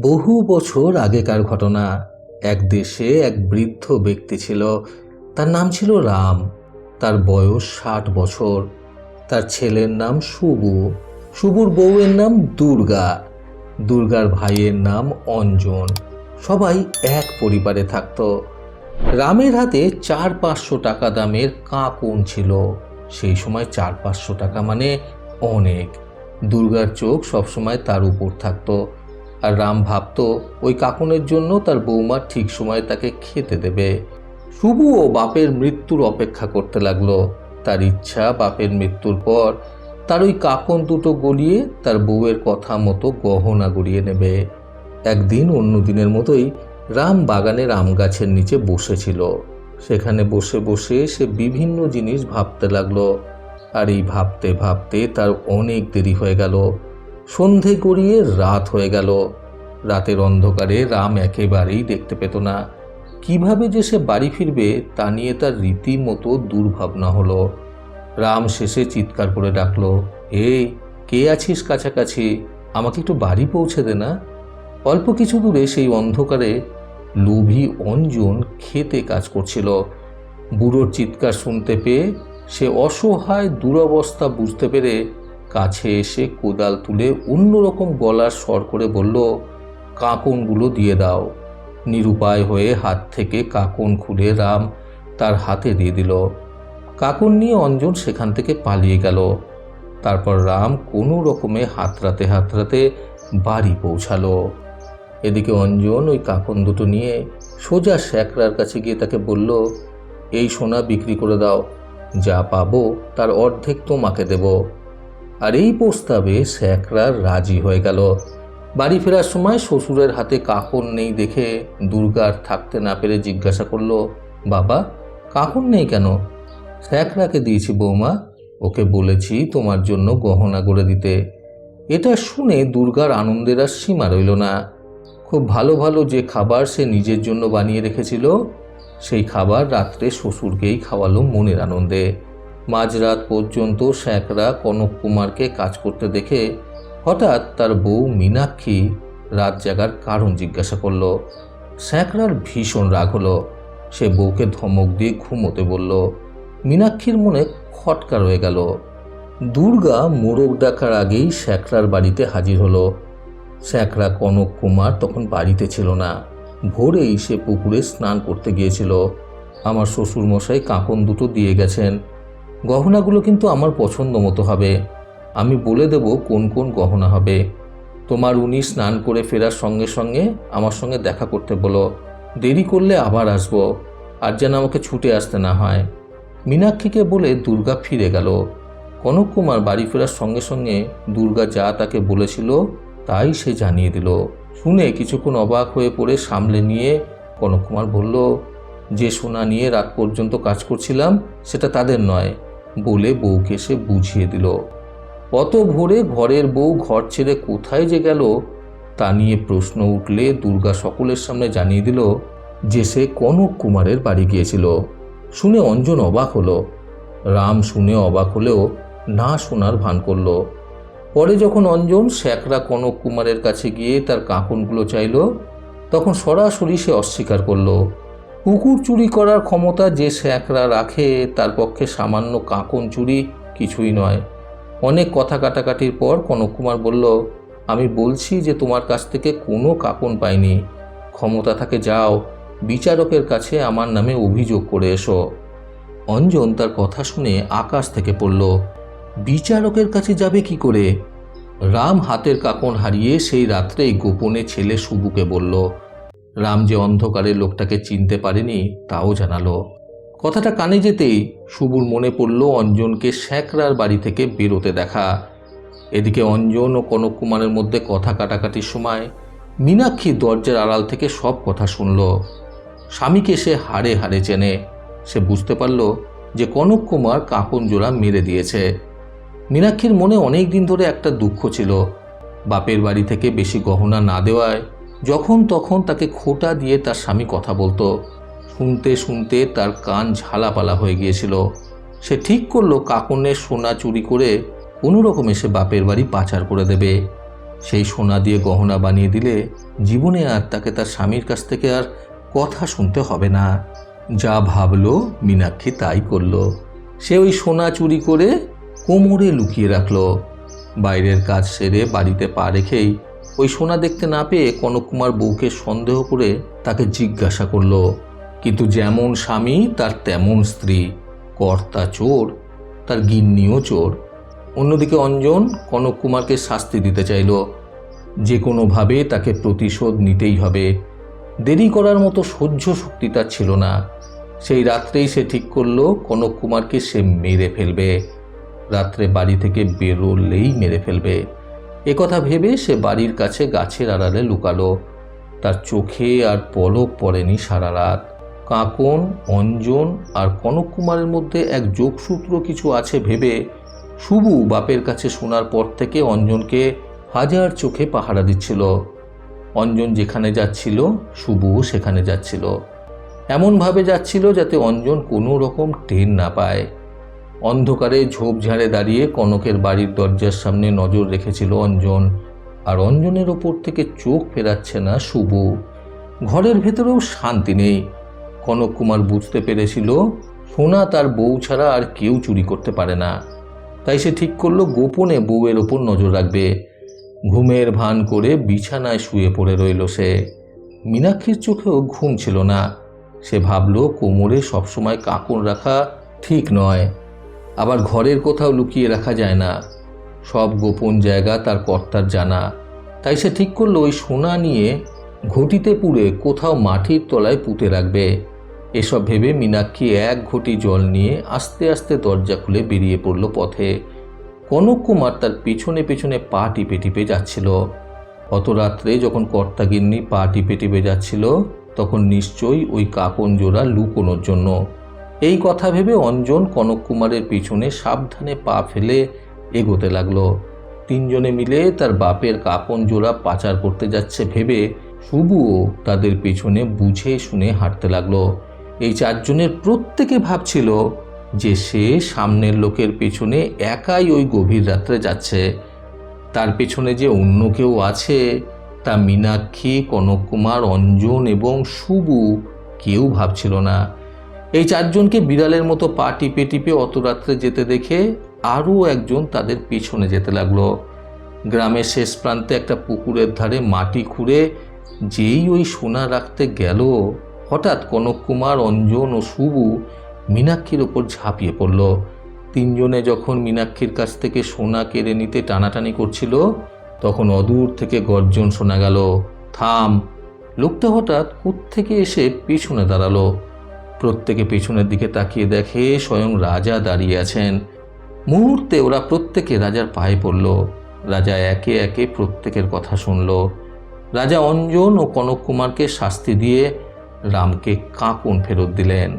বহু বছর আগেকার ঘটনা। এক দেশে এক বৃদ্ধ ব্যক্তি ছিল। তার নাম ছিল রাম। তার বয়স ষাট বছর। তার ছেলের নাম শুভু শুভুর বউয়ের নাম দুর্গা। দুর্গার ভাইয়ের নাম অঞ্জন। সবাই এক পরিবারে থাকত। রামের হাতে চার পাঁচশো টাকা দামের কাকুন ছিল। সেই সময় চার পাঁচশো টাকা মানে অনেক। দুর্গার চোখ সবসময় তার উপর থাকতো। আর রাম ভাবতো, ওই কাকুনের জন্য তার বৌমা ঠিক সময়ে তাকে খেতে দেবে। শুভও বাপের মৃত্যুর অপেক্ষা করতে লাগল। তার ইচ্ছা বাপের মৃত্যুর পর তার ওই কাকন দুটো গলিয়ে তার বউয়ের কথা মতো গহনা গড়িয়ে নেবে। একদিন অন্য দিনের মতোই রাম বাগানের আম গাছের নিচে বসেছিল। সেখানে বসে বসে সে বিভিন্ন জিনিস ভাবতে লাগল। আর এই ভাবতে ভাবতে তার অনেক দেরি হয়ে গেল। সন্ধে গড়িয়ে রাত হয়ে গেল। রাতের অন্ধকারে রাম একেবারেই দেখতে পেত না। কীভাবে যে সে বাড়ি ফিরবে তা নিয়ে তার রীতিমতো দুর্ভাবনা হলো। রাম শেষে চিৎকার করে ডাকলো, এই, কে আছিস কাছাকাছি? আমাকে একটু বাড়ি পৌঁছে দে না? অল্প কিছু দূরে সেই অন্ধকারে লোভী অঞ্জন খেতে কাজ করছিল। বুড়োর চিৎকার শুনতে পেয়ে সে অসহায় দুরবস্থা বুঝতে পেরে কাছে এসে কোদাল তুলে অন্যরকম গলার স্বর করে বলল, কাকনগুলো দিয়ে দাও। নিরুপায় হয়ে হাত থেকে কাকন খুলে রাম তার হাতে দিয়ে দিল। কাকন নিয়ে অঞ্জন সেখান থেকে পালিয়ে গেল। তারপর রাম কোনো রকমে হাতরাতে হাতরাতে বাড়ি পৌঁছালো। এদিকে অঞ্জন ওই কাকন দুটো নিয়ে সোজা শ্যাকরার কাছে গিয়ে তাকে বলল, এই সোনা বিক্রি করে দাও। যা পাবো তার অর্ধেক তোমাকে দেব। আর এই প্রস্তাবে শ্যাকরার রাজি হয়ে গেল। বাড়ি ফেরার সময় শ্বশুরের হাতে কাকন নেই দেখে দুর্গার থাকতে না পেরে জিজ্ঞাসা করল, বাবা কাকন নেই কেন? শ্যাকরাকে দিয়েছি বৌমা, ওকে বলেছি তোমার জন্য গহনা গড়ে দিতে। এটা শুনে দুর্গার আনন্দের আর সীমা রইল না। খুব ভালো ভালো যে খাবার সে নিজের জন্য বানিয়ে রেখেছিল, সেই খাবার রাত্রে শ্বশুরকেই খাওয়ালো মনের আনন্দে। মাঝরাত পর্যন্ত শ্যাকরা কনক কুমারকে কাজ করতে দেখে হঠাৎ তার বউ মীনাক্ষী রাত জাগার কারণ জিজ্ঞাসা করল শ্যাকরার ভীষণ রাগ হলো। সে বউকে ধমক দিয়ে ঘুমোতে বলল, মীনাক্ষীর মনে খটকা রয়ে গেল। দুর্গা মোরগ ডাকার আগেই শ্যাকরার বাড়িতে হাজির হলো। শ্যাকরা কনক কুমার তখন বাড়িতে ছিল না। ভোরেই সে পুকুরে স্নান করতে গিয়েছিল। আমার শ্বশুরমশাই কাঁকন দুটো দিয়ে গেছেন। গহনাগুলো কিন্তু আমার পছন্দ মতো হবে। আমি বলে দেব কোন কোন গহনা হবে। তোমার উনি স্নান করে ফেরার সঙ্গে সঙ্গে আমার সঙ্গে দেখা করতে বলো। দেরি করলে আবার আসব, আর যেন আমাকে ছুটে আসতে না হয়। মীনাক্ষীকে বলে দুর্গা ফিরে গেল। কনক কুমার বাড়ি ফেরার সঙ্গে সঙ্গে দুর্গা যা তাকে বলেছিল তাই সে জানিয়ে দিল। শুনে কিছুক্ষণ অবাক হয়ে পড়ে সামলে নিয়ে কনক কুমার বলল, যে সোনা নিয়ে রাত পর্যন্ত কাজ করছিলাম, সেটা তাদের নয়। বলে বউকে সে বুঝিয়ে দিল। অত ভোরে ঘরের বউ ঘর ছেড়ে কোথায় যে গেল, তা নিয়ে প্রশ্ন উঠলে দুর্গা সকলের সামনে জানিয়ে দিল যে সে কনক কুমারের বাড়ি গিয়েছিল। শুনে অঞ্জন অবাক হলো। রাম শুনে অবাক হলেও না শোনার ভান করল। পরে যখন অঞ্জন শ্যাকরা কনক কুমারের কাছে গিয়ে তার কাঁকনগুলো চাইল, তখন সরাসরি সে অস্বীকার করল। কুকুর চুরি করার ক্ষমতা যে শ্যাকরা রাখে, তার পক্ষে সামান্য কাঁকন চুরি কিছুই নয়। অনেক কথা কাটাকাটির পর কনক কুমার বলল, আমি বলছি যে তোমার কাছ থেকে কোনো কাকন পাইনি। ক্ষমতা থাকে যাও, বিচারকের কাছে আমার নামে অভিযোগ করে এসো। অঞ্জন তার কথা শুনে আকাশ থেকে পড়ল, বিচারকের কাছে যাবে কি করে? রাম হাতের কাকন হারিয়ে সেই রাত্রেই গোপনে ছেলে শুভুকে বলল রাম যে অন্ধকারের লোকটাকে চিনতে পারেনি, তাও জানালো। কথাটা কানে যেতেই শুভুর মনে পড়ল অঞ্জনকে শ্যাকরার বাড়ি থেকে বেরোতে দেখা। এদিকে অঞ্জন ও কনক কুমারের মধ্যে কথা কাটাকাটির সময় মীনাক্ষী দরজার আড়াল থেকে সব কথা শুনল। স্বামীকে সে হাড়ে হাড়ে চেনে। সে বুঝতে পারল যে কনক কুমার কাকন জোড়া মেরে দিয়েছে। মীনাক্ষীর মনে অনেক দিন ধরে একটা দুঃখ ছিল। বাপের বাড়ি থেকে বেশি গহনা না দেওয়ায় যখন তখন তাকে খোটা দিয়ে তার স্বামী কথা বলতো। শুনতে শুনতে তার কান ঝালাপালা হয়ে গিয়েছিল। সে ঠিক করল কাকনের সোনা চুরি করে কোনো রকমে সে বাপের বাড়ি পাচার করে দেবে। সেই সোনা দিয়ে গহনা বানিয়ে দিলে জীবনে আর তাকে তার স্বামীর কাছ থেকে আর কথা শুনতে হবে না। যা ভাবলো মীনাক্ষী তাই করল। সে ওই সোনা চুরি করে কোমরে লুকিয়ে রাখল। বাইরের কাজ সেরে বাড়িতে পা রেখেই ওই সোনা দেখতে না পেয়ে কনককুমার বউকে সন্দেহ করে তাকে জিজ্ঞাসা করল, কিন্তু যেমন স্বামী, তার তেমন স্ত্রী। কর্তা চোর, তার গিন্নিও চোর। অন্যদিকে অঞ্জন কনক কুমারকে শাস্তি দিতে চাইল। যে কোনোভাবে তাকে প্রতিশোধ নিতেই হবে। দেরি করার মতো সহ্য শক্তি তার ছিল না। সেই রাত্রেই সে ঠিক করল কনক কুমারকে সে মেরে ফেলবে। রাত্রে বাড়ি থেকে বেরোলেই মেরে ফেলবে। একথা ভেবে সে বাড়ির কাছে গাছের আড়ালে লুকালো। তার চোখে আর পলক পড়েনি সারা রাত। কাঁকন, অঞ্জন আর কনক কুমারের মধ্যে এক যোগসূত্র কিছু আছে ভেবে শুভু বাপের কাছে শোনার পর থেকে অঞ্জনকে হাজার চোখে পাহারা দিচ্ছিল। অঞ্জন যেখানে যাচ্ছিল, শুভু সেখানে যাচ্ছিল। এমনভাবে যাচ্ছিল যাতে অঞ্জন কোনো রকম টের না পায়। অন্ধকারে ঝোপঝাড়ে দাঁড়িয়ে কনকের বাড়ির দরজার সামনে নজর রেখেছিল অঞ্জন। আর অঞ্জনের ওপর থেকে চোখ ফেরাচ্ছে না শুভ। ঘরের ভেতরেও শান্তি নেই। কনক কুমার বুঝতে পেরেছিল, সোনা তার বউ ছাড়া আর কেউ চুরি করতে পারে না। তাই সে ঠিক করল, গোপনে বউয়ের ওপর নজর রাখবে। ঘুমের ভান করে বিছানায় শুয়ে পড়ে রইল সে। মীনাক্ষীর চোখেও ঘুম ছিল না। সে ভাবল, কোমরে সবসময় কাকন রাখা ঠিক নয়। আবার ঘরের কোথাও লুকিয়ে রাখা যায় না। সব গোপন জায়গা তার কর্তার জানা। তাই সে ঠিক করল ওই সোনা নিয়ে ঘটিতে পুড়ে কোথাও মাটির তলায় পুঁতে রাখবে। এসব ভেবে মীনাক্ষী এক ঘটি জল নিয়ে আস্তে আস্তে দরজা খুলে বেরিয়ে পড়ল পথে। কনক কুমার তার পিছনে পেছনে পা টিপে টিপে যাচ্ছিল। অত রাত্রে যখন কর্তাগিন্নি পা টিপে টিপে যাচ্ছিল, তখন নিশ্চয়ই ওই কাকন জোড়া লুকোনোর জন্য এই কথা ভেবে অঞ্জন কনক কুমারের পিছনে সাবধানে পা ফেলে এগোতে লাগল। তিনজনে মিলে তার বাপের কাপন জোড়া পাচার করতে যাচ্ছে ভেবে শুভুও তাদের পেছনে বুঝে শুনে হাঁটতে লাগল। এই চারজনের প্রত্যেকে ভাবছিল যে সে সামনের লোকের পেছনে একাই ওই গভীর রাত্রে যাচ্ছে। তার পেছনে যে অন্য কেউ আছে, তা মীনাক্ষী, কনককুমার, অঞ্জন এবং শুভু কেউ ভাবছিল না। এই চারজনকে বিড়ালের মতো পা টিপে টিপে অত রাত্রে যেতে দেখে আরও একজন তাদের পিছনে যেতে লাগল। গ্রামের শেষ প্রান্তে একটা পুকুরের ধারে মাটি খুঁড়ে যেই ওই সোনা রাখতে গেল, হঠাৎ কনক কুমার, অঞ্জন ও শুভু মীনাক্ষীর ওপর ঝাঁপিয়ে পড়ল। তিনজনে যখন মীনাক্ষীর কাছ থেকে সোনা কেড়ে নিতে টানাটানি করছিল, তখন অদূর থেকে গর্জন শোনা গেল, থাম! লোকটা হঠাৎ থেকে এসে পিছনে দাঁড়াল। প্রত্যেকে পেছনের দিকে তাকিয়ে দেখে স্বয়ং রাজা দাঁড়িয়ে আছেন। মুহূর্তে ওরা প্রত্যেকে রাজার পায়ে পড়ল। রাজা একে একে প্রত্যেকের কথা শুনল। রাজা অঞ্জন ও কনক কুমারকে শাস্তি দিয়ে রামকে কাঁকুন ফেরত দিলেন।